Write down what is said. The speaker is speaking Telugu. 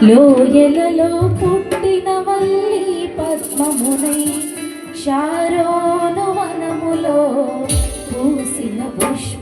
లోయలలో పుట్టిన వల్లి పద్మమునై శారోను వనములో పూసిన పుష్ప